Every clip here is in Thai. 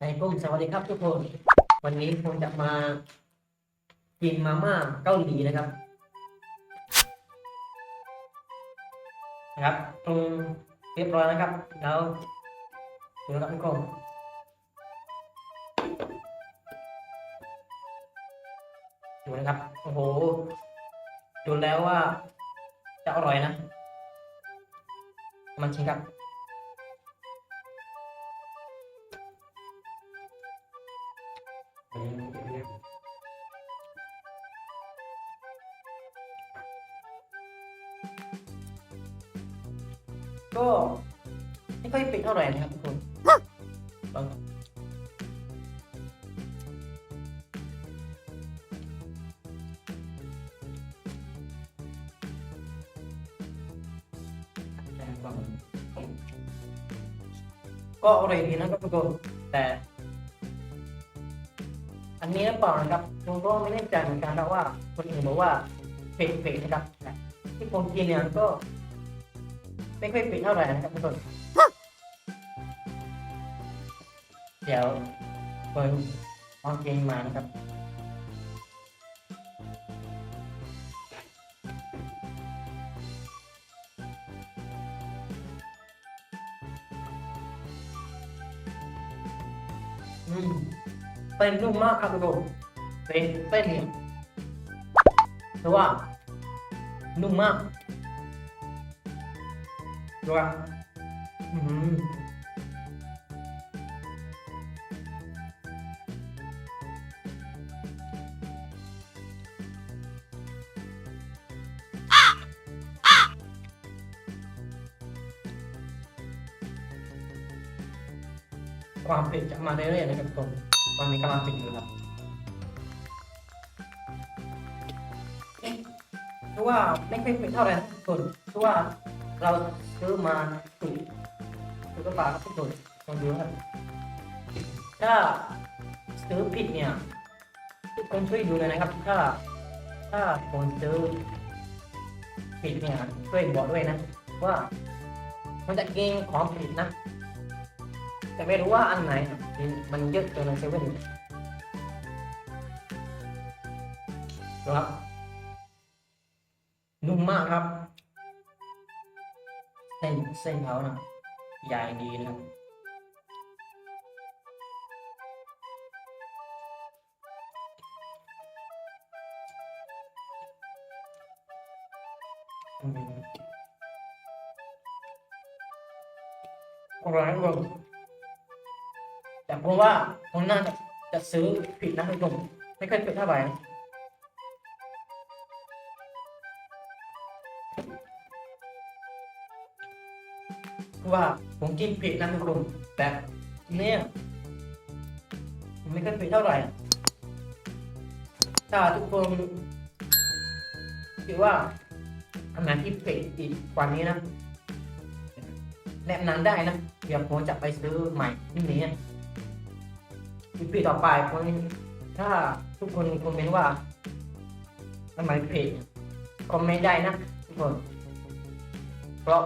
ในกลุ่มสวัสดีครับทุกคน วันนี้ผมจะมากินมาม่าเกาหลีนะครับ นะครับปรุงเรียบร้อยนะครับแล้วดูนะครับทุกคนดูนะครับโอ้โหดูแล้วว่าจะอร่อยนะ มันชิมครับ ก็ไม่ค่อยปิดเท่าไหร่นะครับทุกคนลองก็อร่อยดีนะครับทุกคนแต่อันนี้หรือเปล่านะครับผมก็ไม่แน่ใจเหมือนกันนะว่าคนอื่นบอกว่าเผ็ดๆนะครับ ที่ผมกินเนี่ยก็ ไม่ค่อยเผ็ดเท่าไหร่นะครับทุกคนเดี๋ยวเปิดลองกินมานะครับเป็นนุ่มมากครับทุกคนเป็นเส้นเนี่ยถือว่า นุ่มมากดูว่าอืมความเผ็ดจะมาเรื่อยๆนะครับทุกคนตอนนี้กำลังติดอยู่ครับ คือว่าไม่ค่อยเผ็ดเท่าไหร่นะทุกคนคือว่าเราซื้อมาถูกถูกกระบาครับทุกคนลองดูครับถ้าซื้อผิดเนี่ยทุกคนช่วยดูเลยนะครับ ถ้า ถ้าคนซื้อผิดเนี่ยช่วยบอกด้วยนะ ว่ามันจะเก่งของผิดนะ แต่ไม่รู้ว่าอันไหน มันเยอะจนในเซเว่นดูครับ มมากครับเส้นเส้นเขานะใหญ่ดีนะครับร่อยนะทุกคนแต่ผมว่าผมน่าจะจะซื้อผิดนะทุกคนไม่ค่อยผิดเท่าไหร่ ว่าผมกินผิดนะทุกคนแต่เนี่ยผมไม่ค่อยผิดเท่าไหร่ถ้าทุกคนคิดว่าอันไหนที่ผิดอีกกว่านี้นะแนะนำได้นะเดี๋ยวผมจะไปซื้อใหม่ที่นี้ปีต่อไปผมถ้าทุกคนคอมเมนต์ว่าทำไมเพจคอมเมนต์ได้นะทุกคนเพราะ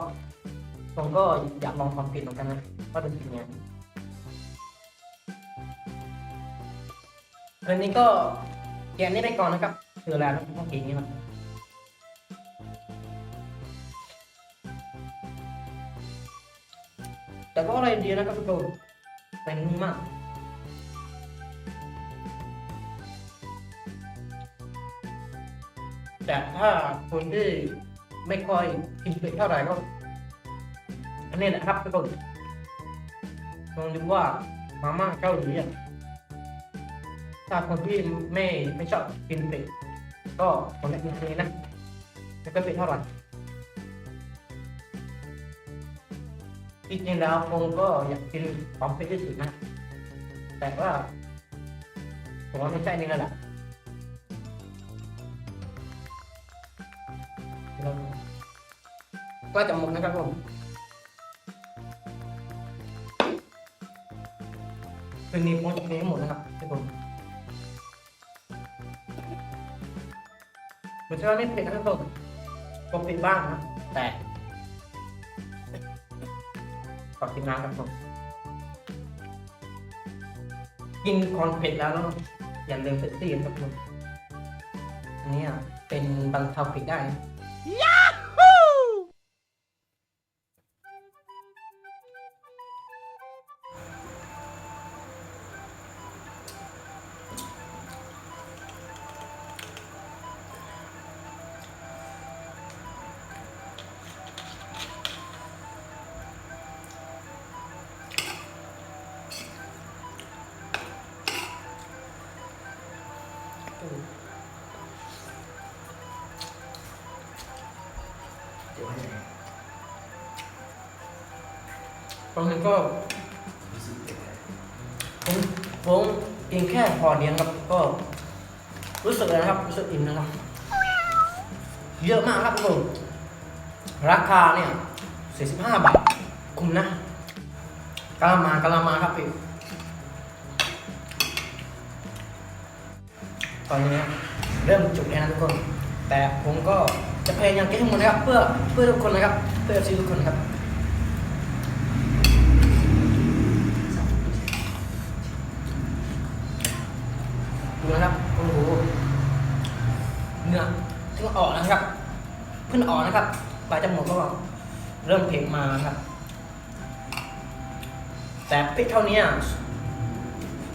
ผมก็อยากลองความผิดเหมือนกันนะว่าเป็นยังไงวันนี้ก็เกียนนี้ไปก่อนนะครับคือแล้วนะเมื่อกี้นี้มันแต่ก็อะไรดีนะครับทุกคนแต่นุ่มากแต่ถ้าคนที่ไม่ค่อยกินเผ็ดเท่าไหร่ก็ อันนี้แหละครับทุกคนลองดูว่ามาม่าเกาหลีอะถ้าคนที่ไม่ไม่ชอบกินเผ็ดก็ผมแนะนำนี้นะไม่ค่อยเผ็ดเท่าไหร่จริงๆแล้วผมก็อยากกินของเผ็ดที่สุดนะ แต่ว่าผมว่าไม่ใช่นี่แล้วแหละก็จะหมดนะครับผม คืนนี้ผมจะกินให้หมดนะครับทุกคนเหมือนจะว่าไม่เผ็ดนะครับทุกคนผมเผ็ดบ้างนะแต่ขอกินน้ำครับผมกินคอนเผ็ดแล้วแล้วอย่าลืมเฟตตี้นครับคุณอันนี้เป็นบรรเทาเผ็ดได้ บางทีก็รู้สึกยังไงผมผมกินแค่พอเดียวครับก็ รู้สึกเลยนะครับ รู้สึกอิ่มนะครับ เยอะมากครับทุกคนราคาเนี่ย45 บาท คุ้มนะกะละมากะละมาครับพี่ตอนนี้เริ่มจุกแล้วนะทุกคน แต่ผมก็จะพยายามกินให้หมดนะครับ เพื่อเพื่อทุกคนนะครับ เพื่อซีทุกคนครับ ดูนะครับ โอ้โห เนื้อเพิ่งออกนะครับ เพิ่งออกนะครับปลายจมูกก็เริ่มเผ็ดมาครับ แต่พริกเท่านี้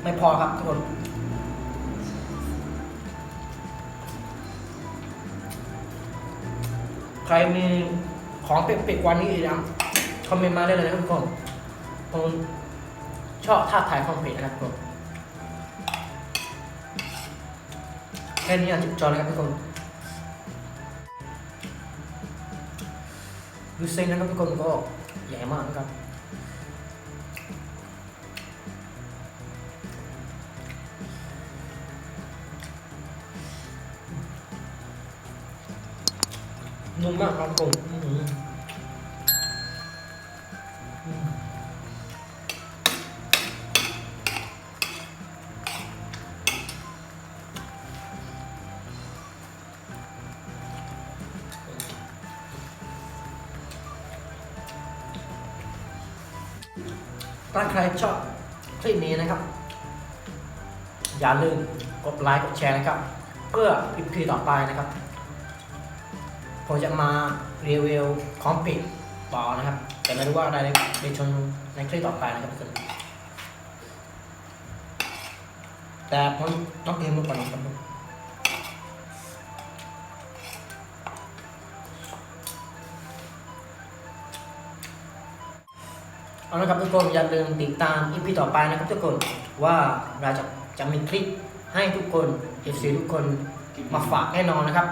ไม่พอครับทุกคนใครมีของเผ็ดๆกว่านี้อีกนะคอมเมนต์มาได้เลยนะครับทุกคนผมชอบท่าทายของเผ็ดนะครับทุกคนแค่นี้อะจุดจอเลยครับทุกคน ดูเส้นนะครับทุกคนก็ใหญ่มากนะครับนุ่มมากครับทุกคน ถ้าใครชอบคลิปนี้นะครับ อย่าลืมกดไลค์กดแชร์นะครับ เพื่อคลิปต่อไปนะครับผมจะมารีวิวของปิดต่อนะครับ แต่ไม่รู้ว่าอะไรในชมในคลิปต่อไปนะครับทุกคนแต่ผมต้องเตรียมมือก่อนนะครับ ละครับทุกคนอย่าลืมติดตามอีพีต่อไปนะครับทุกคนว่าเราจะจะมีคลิปให้ทุกคนเอฟซีทุกคนมาฝากแน่นอนนะครับ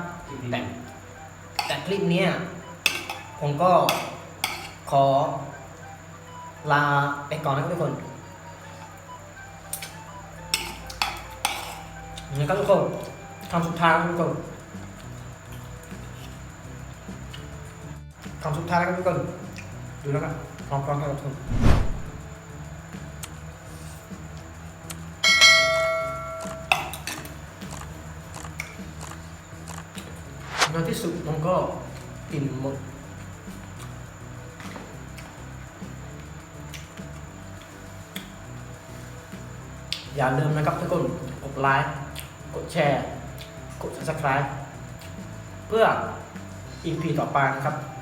แต่แต่คลิปนี้ผมก็ขอลาไปก่อนนะครับทุกคนนะครับทุกคนคำสุดท้ายครับทุกคนคำสุดท้ายนะครับทุกคน ดูนะครับพร้อมๆกันทุกคนในที่สุดมันก็กินหมดอย่าลืมนะครับทุกคนกดไลค์กดแชร์ กด subscribe เพื่อ EP ต่อไปนะครับ